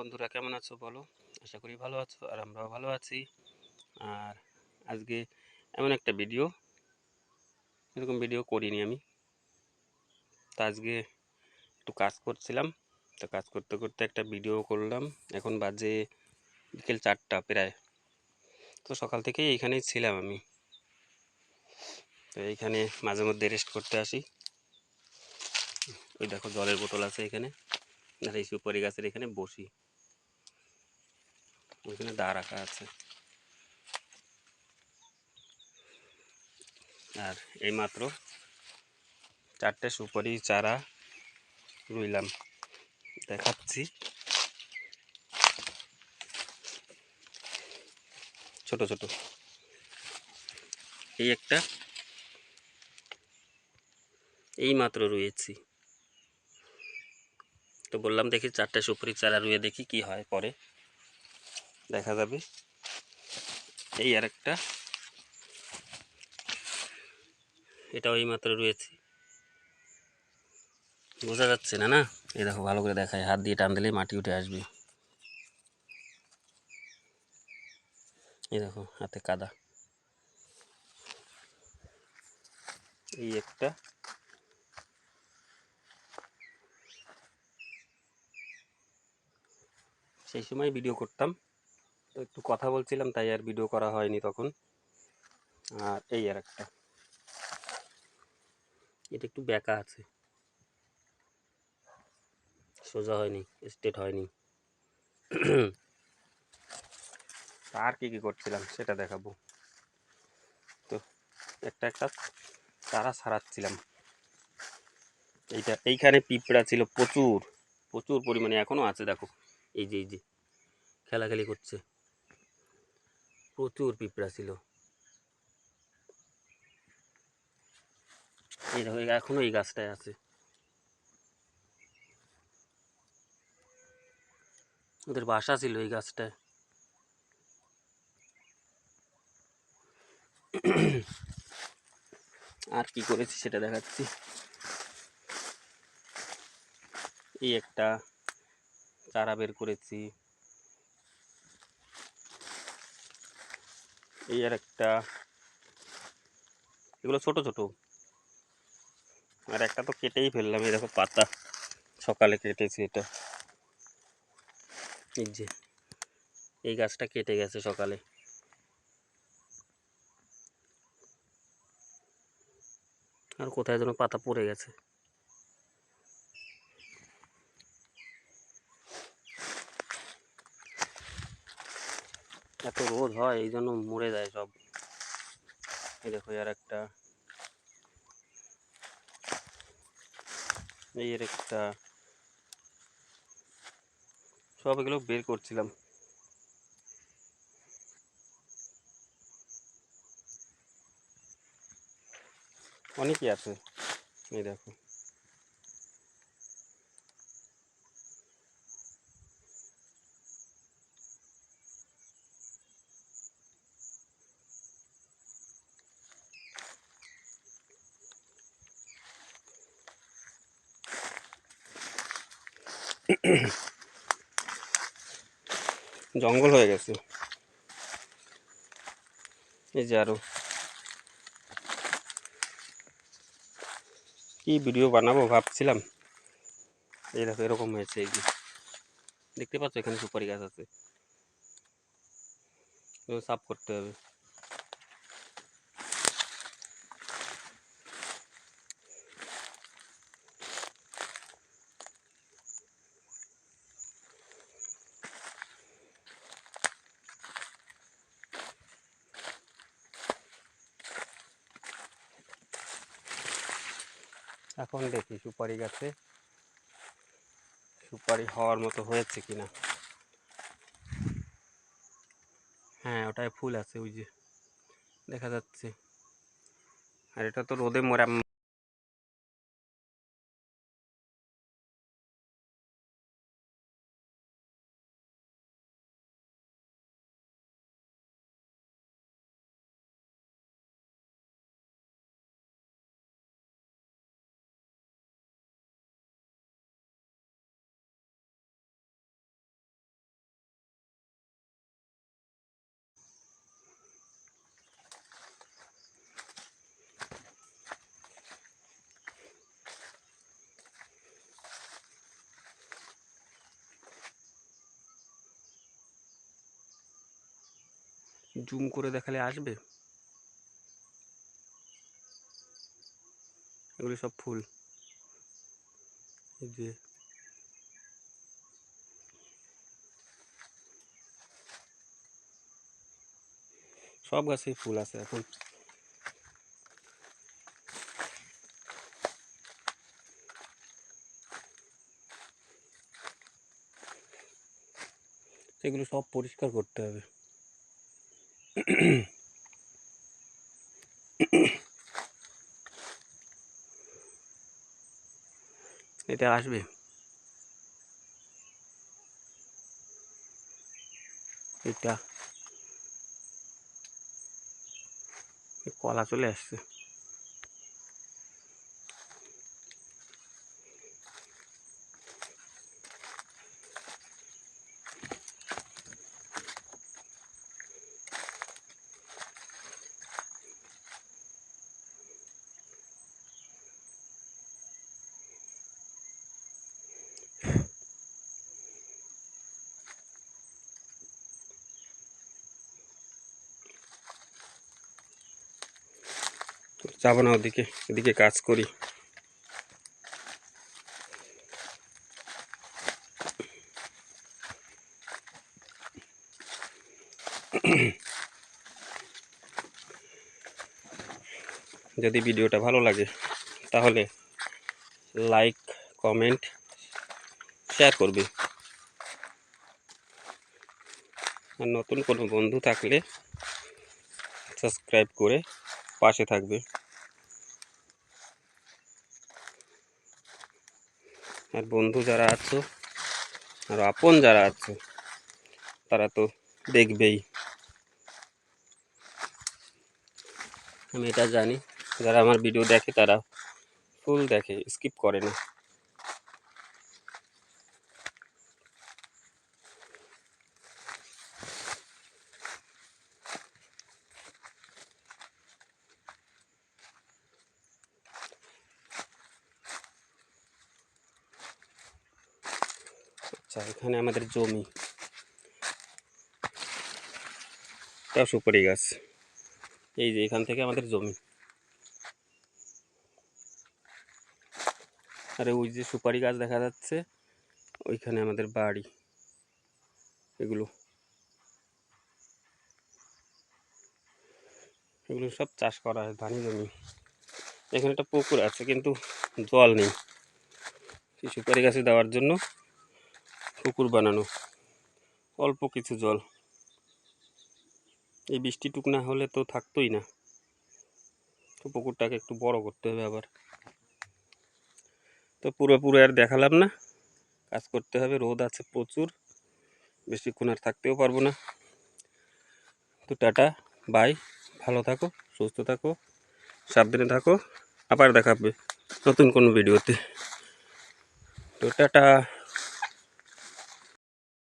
বন্ধুরা কেমন আছো বলো? আশা করি ভালো আছো আর আমরাও ভালো আছি। আর আজকে এমন একটা ভিডিও এরকম ভিডিও করিনি আমি। তা আজকে একটু কাজ করছিলাম, তো কাজ করতে করতে একটা ভিডিও করলাম। এখন বাজে বিকেল চারটা প্রায়। তো সকাল থেকেই এইখানেই ছিলাম আমি। তো এইখানে মাঝে মধ্যে রেস্ট করতে আসি। ওই দেখো জলের বোতল আছে এখানে। এই সুপারি গাছের এখানে বসি। ওইখানে দা রাখা আছে। আর এই মাত্র চারটে সুপারি চারা রুইলাম। দেখাচ্ছি। ছোট ছোট। এই একটা। এই মাত্র রুয়েছি। তো বললাম দেখি চারটে সুপারি চারা রুয়ে দেখি কি হয় পরে। দেখা যাবে। এই আর একটা এটাও এই মাত্র রয়েছে। বোঝা যাচ্ছে না না? এই দেখো, ভালো করে দেখায়। হাত দিয়ে টান দিলেই মাটি উঠে আসবে। এই দেখো, হাতে কাদা। এই একটা। সেই সময় ভিডিও করতাম। একটু কথা বলছিলাম, তাই আর ভিডিও করা হয়নি তখন। আর এই আর একটা। এটা একটু ব্যাকা আছে। সোজা হয়নি স্টেট হয়নি। আর কি কি করছিলাম সেটা দেখাবো। তো একটা একটা তারা সারাচ্ছিলাম। এইটা, এইখানে পিঁপড়া ছিল প্রচুর প্রচুর পরিমাণে এখনও আছে, দেখো। এই যে এই যে, খেলাখেলি করছে। প্রচুর পিঁপড়া ছিল। এখনও এই গাছটায় আছে। ওদের বাসা ছিল এই গাছটায়। আর কি করেছি সেটা দেখাচ্ছি। এই একটা চারা বের করেছি। এই আর একটা, এগুলো ছোট ছোট। আর একটা তো কেটেই ফেললাম, এই দেখো পাতা। সকালে কেটেছি এটা। এই যে, এই গাছটা কেটে গেছে সকালে। আর কোথায় যেন পাতা পড়ে গেছে। এত রোদ হয়, এই জন্য মরে যায় সব। এই দেখো আর একটা। এই এর একটা। সব এগুলো বের করছিলাম। অনেকই আছে। এই দেখো। জঙ্গল হয়ে গেছে। এই যে আরও। কি ভিডিও বানাবো ভাবছিলাম। এই দেখো, এরকম হয়েছে এই যে। দেখতে পাচ্ছ এখানে সুপারি গাছ আছে। সাফ করতে হবে। এখন দেখি সুপারি গাছে সুপারি হওয়ার মতো হয়েছে কিনা। হ্যাঁ ওটাই ফুল আছে, ওই যে দেখা যাচ্ছে। আর এটা তো রোদে মরা জুম করে দেখালে আসবে? এগুলি সব ফুল। এই যে। সব গাছেই ফুল আছে এখন। এগুলো সব পরিষ্কার করতে হবে। এটা আসবে। এটা। কলা চলে আসছে। যাব না ওদিকে, এদিকে কাজ করি। যদি ভিডিওটা ভালো লাগে, তাহলে লাইক, কমেন্ট, শেয়ার করবে। আর নতুন কোনো বন্ধু থাকলে সাবস্ক্রাইব করে পাশে থাকবে। আর বন্ধু যারা আছো, আর আপন যারা আছো, তারা তো দেখবেই। আমি এটা জানি, যারা আমার ভিডিও দেখে তারা ফুল দেখে স্কিপ করে না। আচ্ছা এখানে আমাদের জমি। তাও সুপারি গাছ। এই যে এখান থেকে আমাদের জমি। আরে ওই যে সুপারি গাছ দেখা যাচ্ছে, ওইখানে আমাদের বাড়ি। এগুলো। এগুলো সব চাষ করা হয় ধানি জমি। এখানে একটা পুকুর আছে, কিন্তু জল নেই। সুপারি গাছে দেওয়ার জন্য পুকুর বানানো, অল্প কিছু জল। এই বৃষ্টিটুক না হলে তো থাকতোই না। তো পুকুরটাকে একটু বড় করতে হবে আবার। তো পুরোপুরি আর দেখালাম না। কাজ করতে হবে, রোদ আছে প্রচুর। বেশিক্ষণ আর থাকতেও পারব না। তো টাটা, বাই। ভালো থাকো, সুস্থ থাকো, সাবধানে থাকো। আবার দেখাবে নতুন কোনো ভিডিওতে। তো টাটা।